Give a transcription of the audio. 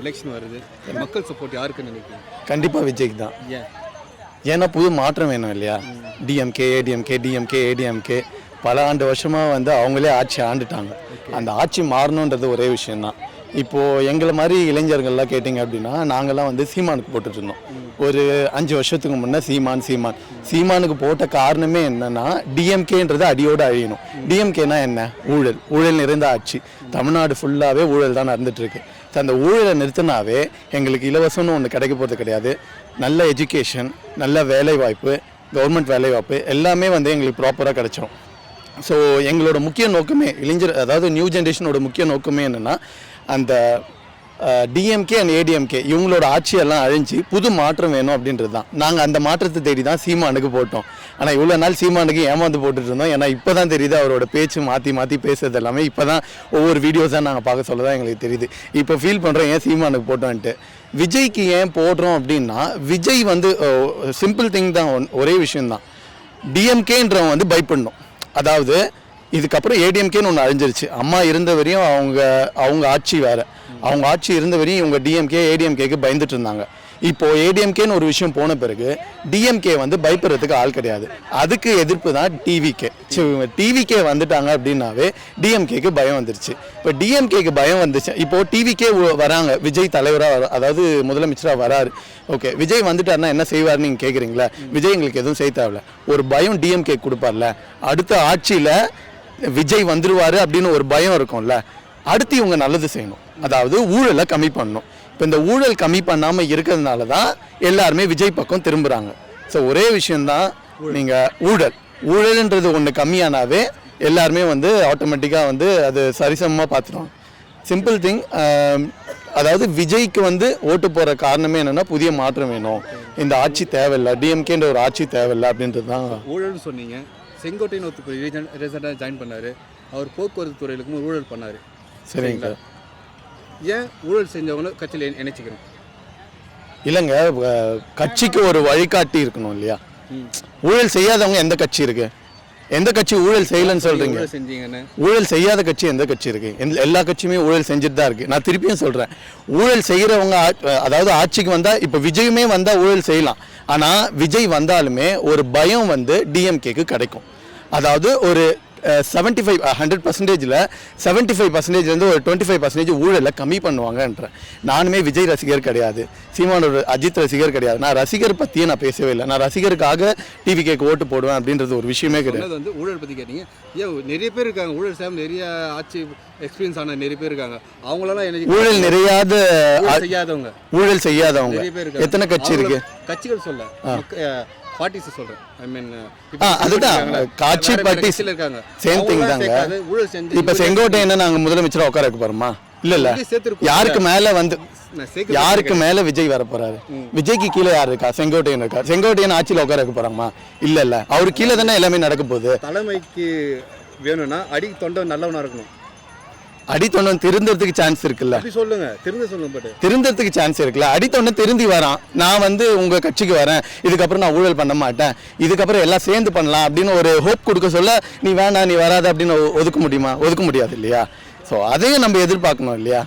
Election வருது. மக்கள் support யாருக்குன்னு நினைக்கிறீங்க? கண்டிப்பாக விஜய்க்கு தான். ஏன்? ஏன்னா புது மாற்றம் வேணும் இல்லையா? டிஎம்கே ஏடிஎம்கே டிஎம்கே ஏடிஎம்கே பல ஆண்டு வருஷமாக வந்து அவங்களே ஆட்சி ஆண்டுட்டாங்க. அந்த ஆட்சி மாறணுன்றது ஒரே விஷயம்தான். இப்போது எங்களை மாதிரி இளைஞர்கள்லாம் கேட்டிங்க அப்படின்னா நாங்கள்லாம் வந்து சீமானுக்கு போட்டுட்டு இருந்தோம் ஒரு அஞ்சு வருஷத்துக்கு முன்னே சீமான் சீமான். சீமானுக்கு போட்ட காரணமே என்னன்னா டிஎம்கேன்றது அடியோடு அழியணும். டிஎம்கேனா என்ன? ஊழல். ஊழல் நிறைந்த ஆட்சி. தமிழ்நாடு ஃபுல்லாகவே ஊழல் தான் நடந்துட்டு ஸோ அந்த ஊழலை நிறுத்தினாவே எங்களுக்கு இலவசம்னு ஒன்று கிடைக்க போகிறது கிடையாது. நல்ல எஜுகேஷன் நல்ல வேலை வாய்ப்பு கவர்மெண்ட் வேலை வாய்ப்பு எல்லாமே வந்து எங்களுக்கு ப்ராப்பராக கிடைச்சிரும். ஸோ எங்களோட முக்கிய நோக்கமே இளைஞர் அதாவது நியூ ஜென்ரேஷனோட முக்கிய நோக்கமே என்னென்னா அந்த டிஎம்கே அண்ட் ஏடிஎம்கே இவங்களோட ஆட்சியெல்லாம் அழிஞ்சு புது மாற்றம் வேணும் அப்படின்றது தான் நாங்கள் அந்த மாற்றத்தை தேடி தான் சீமானுக்கு போட்டோம். ஆனால் இவ்வளோ நாள் சீமானுக்கு ஏமாந்து போட்டுட்டு இருந்தோம் ஏன்னா இப்போ தான் தெரியுது அவரோட பேச்சு மாற்றி மாற்றி பேசுறது எல்லாமே இப்போ தான் ஒவ்வொரு வீடியோஸாக நாங்கள் பார்க்க சொல்ல தான் எங்களுக்கு தெரியுது. இப்போ ஃபீல் பண்ணுறோம் ஏன் சீமானுக்கு போட்டோன்ட்டு விஜய்க்கு ஏன் போடுறோம் அப்படின்னா விஜய் வந்து சிம்பிள் திங் தான் ஒன்- ஒரே விஷயம்தான். டிஎம்கேன்றவன் வந்து பயப்படணும். அதாவது இதுக்கப்புறம் ஏடிஎம்கேன்னு ஒன்று அழிஞ்சிருச்சு. அம்மா இருந்த வரையும் அவங்க அவங்க ஆட்சி வேற. அவங்க ஆட்சி இருந்த வரையும் இவங்க டிஎம்கே ஏடிஎம்கேக்கு பயந்துட்டு இருந்தாங்க. இப்போ ஏடிஎம்கேன்னு ஒரு விஷயம் போன பிறகு டிஎம்கே வந்து பயப்படுறதுக்கு ஆள் கிடையாது. அதுக்கு எதிர்ப்பு தான் டிவிகே டிவிகே வந்துட்டாங்க அப்படின்னாவே டிஎம்கேக்கு பயம் வந்துருச்சு. இப்போ டிஎம்கேக்கு பயம் வந்துச்சு. இப்போது டிவிகே வராங்க. விஜய் தலைவராக அதாவது முதலமைச்சராக வராரு. ஓகே விஜய் வந்துட்டாருன்னா என்ன செய்வார்னு நீங்கள் கேட்குறீங்களா விஜய் எங்களுக்கு எதுவும் செய்ய தேவையில்ல. ஒரு பயம் டிஎம்கே கொடுப்பார்ல. அடுத்த ஆட்சியில் விஜய் வந்துருவாரு அப்படின்னு ஒரு பயம் இருக்கும்ல அடுத்து இவங்க நல்லது செய்யணும். அதாவது ஊழலை கம்மி பண்ணணும். இப்போ இந்த ஊழல் கம்மி பண்ணாமல் இருக்கிறதுனால தான் எல்லாருமே விஜய் பக்கம் திரும்புகிறாங்க ஸோ ஒரே விஷயம்தான் நீங்கள் ஊழல். ஊழல்ன்றது ஒன்று கம்மியானாவே எல்லாருமே வந்து ஆட்டோமேட்டிக்காக வந்து அது சரிசமமாக பார்த்துருவாங்க சிம்பிள் திங் அதாவது விஜய்க்கு வந்து ஓட்டு போகிற காரணமே என்னென்னா புதிய மாற்றம் வேணும். இந்த ஆட்சி தேவையில்லை டிஎம்கேன்ற ஒரு ஆட்சி தேவையில்லை அப்படின்றது தான் ஊழல்னு சொன்னீங்க. செங்கோட்டையன் ஒருத்தர் ரீசெண்டாக ஜாயின் பண்ணாரு. அவர் போக்குவரத்து துறையில இருக்கும்போது ஊழல் பண்ணாரு. சரிங்க சார். ஏன் ஊழல் செஞ்சவங்கள கட்சியில் இணைச்சிக்கணும்? இல்லைங்க கட்சிக்கு ஒரு வழிகாட்டி இருக்கணும் இல்லையா? ஊழல் செய்யாதவங்க எந்த கட்சி இருக்கு? எந்த கட்சி ஊழல் செய்யலைன்னு சொல்றீங்க? ஊழல் செய்யாத கட்சி எந்த கட்சி இருக்கு? எல்லா கட்சியுமே ஊழல் செஞ்சுட்டு தான் இருக்கு. நான் திருப்பியும் சொல்றேன். ஊழல் செய்யறவங்க அதாவது ஆட்சிக்கு வந்தா இப்ப விஜயுமே வந்தா ஊழல் செய்யலாம். ஆனால் விஜய் வந்தாலுமே ஒரு பயம் வந்து டிஎம்கேக்கு கிடைக்கும். அதாவது ஒரு செவன்ட்டி ஃபைவ் ஹண்ட்ரட் பர்சன்டேஜில் செவன்ட்டி ஃபைவ் பர்சன்டேஜ்லேருந்து ஒரு டுவெண்ட்டி ஃபைவ் பர்சன்டேஜ் ஊழலை கம்மி பண்ணுவாங்கன்றேன். நானுமே விஜய் ரசிகர் கிடையாது. சீமானோட அஜித் ரசிகர் கிடையாது. நான் ரசிகர் பற்றியே நான் பேசவே இல்லை. நான் ரசிகருக்காக டிவி கேக்கு ஓட்டு போடுவேன் அப்படின்றது ஒரு விஷயமே கிடையாது. வந்து ஊழல் பற்றி கேட்டீங்க. ஏன் நிறைய பேர் இருக்காங்க. ஊழல் செய்யாம நிறைய ஆட்சி எக்ஸ்பீரியன்ஸ் ஆன நிறைய பேர் இருக்காங்க. அவங்களெல்லாம் எனக்கு ஊழல் நிறையாத செய்யாதவங்க. ஊழல் செய்யாதவங்க. நிறைய பேர் இருக்காங்க. எத்தனை கட்சி இருக்கு? கட்சிகள் சொல்ல பார்ட்டிஸ் சொல்றேன். ஐ மீன் ஆ, அதுதான். காட்சி parties இருக்காங்க. thing அவங்களாம் தாங்க. ஊழல் செஞ்சு இப்ப செங்கோட்டையனை நாங்க முதலமைச்சரா உட்கார வைக்க போறோமா? இல்ல இல்ல. யாருக்கு மேல வந்து யாருக்கு மேல விஜய் வர போறாரு? விஜய்க்கு கீழே யார் இருக்கா? செங்கோட்டையன் இருக்கா? செங்கோட்டையன் ஆட்சியில உட்கார வைக்க போறாமா இல்ல இல்ல. அவரு கீழே தானே எல்லாமே நடக்க போகுது. தலைமைக்கு வேணும்னா அடி தொண்டை நல்லவனா இருக்கணும். அடித்தொண்டன் திருந்தறதுக்கு சான்ஸ் இருக்குல்ல? சொல்லுங்க. தெரிஞ்ச சொல்லுங்க திருந்தறதுக்கு சான்ஸ் இருக்குல்ல? அடித்தொண்டன் திருந்தி வரான். நான் வந்து உங்க கட்சிக்கு வரேன். இதுக்கப்புறம் நான் ஊழல் பண்ண மாட்டேன். இதுக்கப்புறம் எல்லாம் சேர்ந்து பண்ணலாம் அப்படின்னு ஒரு ஹோப் கொடுக்க சொல்ல நீ வேணாம் நீ வராத அப்படின்னு ஒதுக்க முடியுமா? ஒதுக்க முடியாது இல்லையா? ஸோ அதையும் நம்ம எதிர்பார்க்கணும் இல்லையா?